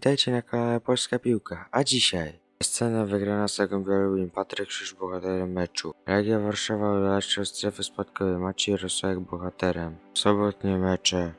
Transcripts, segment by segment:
witajcie na kanale Polska Piłka. A dzisiaj scena wygrana z Zagłębia Lubin, Patryk Krzyż bohaterem meczu. Legia Warszawa do strefy spadkowej, Maciej Rosołek bohaterem. Sobotnie mecze.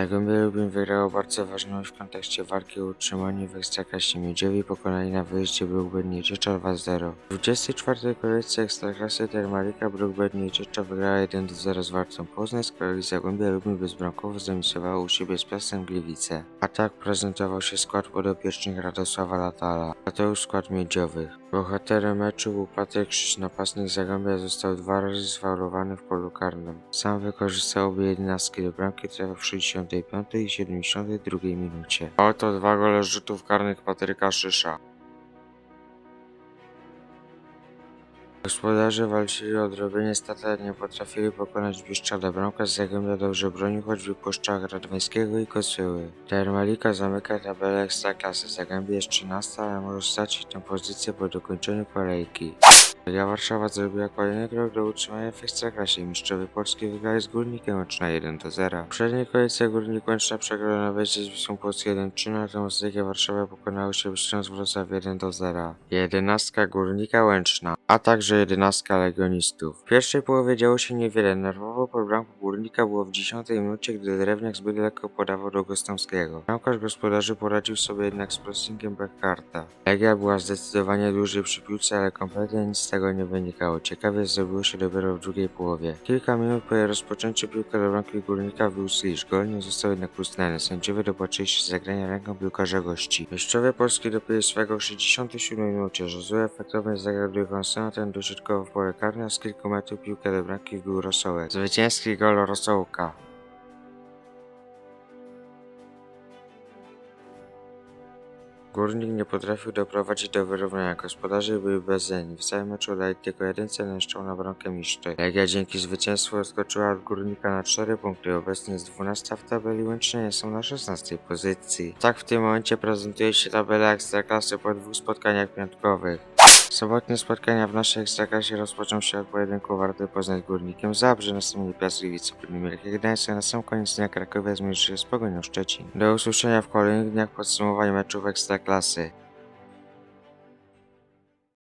Zagłębie Lubin wygrało bardzo ważną w kontekście walki o utrzymanie w Ekstraklasie Miedziowi pokonali na wyjeździe Brookbed Nieczecza 2-0. W 24. kolejce Ekstraklasy Termalika Brookbed Nieczecza wygrała 1-0 z Wartą Poznań, z kolei Zagłębie Lubin bezbramkowo zremisowało u siebie z Piastem Gliwice. A tak prezentował się skład podopiecznych Radosława Latala, a to już skład miedziowych. Bohaterem meczu był Patryk Krzyż, napastnik Zagłębia został dwa razy sfaulowany w polu karnym. Sam wykorzystał obie jedenastki do bramki, trafił w 65 i 72 minucie. A oto dwa gole rzutów karnych Patryka Szysza. Gospodarze walczyli o odrobienie statu, ale nie potrafili pokonać Bieszczada. Bramka z Zagłębia dobrze bronił, choć w wypuszczach Radwańskiego i Kosyły. Termalika zamyka tabelę Ekstraklasy. Zagłębie jest 13, ale może stracić tę pozycję po dokończeniu kolejki. Legia Warszawa zrobiła kolejny krok do utrzymania w Ekstraklasie. Mistrzowie Polski wygrali z Górnikiem Łęczna 1 do 0. W przedniej kolejce Górnik Łęczna przegrał na wyjeździe z Wisłą Płocki 1-3, natomiast Legia Warszawa pokonało się Śląsk Wrocław 1 do 0. Jedenastka Górnika Łęczna, a także jedenastka Legionistów. W pierwszej połowie działo się niewiele. Nerwowo po bramku Górnika było w 10 minucie, gdy Drewniak zbyt lekko podawał do Gostomskiego. Bramkarz gospodarzy poradził sobie jednak z pressingiem Beckharta. Legia była zdecydowanie dłużej przy piłce, ale kompletnie nic z tego nie wynikało. Ciekawie zrobiło się dopiero w drugiej połowie. Kilka minut po rozpoczęciu piłkę do bramki Górnika wbił Slisz. Gol nie został jednak uznany. Sędziowie dopłaczyli się zagrania ręką piłkarza gości. Mistrzowie Polski dopili swego w 67 minucie. Josue efektownie zagrał do Johanssona, ten dośrodkowo w pole karne, a z kilku metrów piłkę do bramki wbił Rosołek. Zwycięski gol Rosołka. Górnik nie potrafił doprowadzić do wyrównania. Gospodarze byli bezzenni. W całym meczu dali tylko jeden strzał na bramkę Miszczy. Legia dzięki zwycięstwu odskoczyła od Górnika na 4 punkty. Obecnie jest 12 w tabeli, łącznie są na 16 pozycji. Tak w tym momencie prezentuje się tabela Ekstraklasy po dwóch spotkaniach piątkowych. Sobotnie spotkania w naszej Ekstraklasie rozpoczną się od pojedynku Warty Poznań Górnikiem Zabrze, następnie Piast Gliwice Podmiejmie Gdańsk, a na sam koniec dnia Krakowie zmierzy się z Pogonią Szczecin. Do usłyszenia w kolejnych dniach podsumowań meczów Ekstraklasy.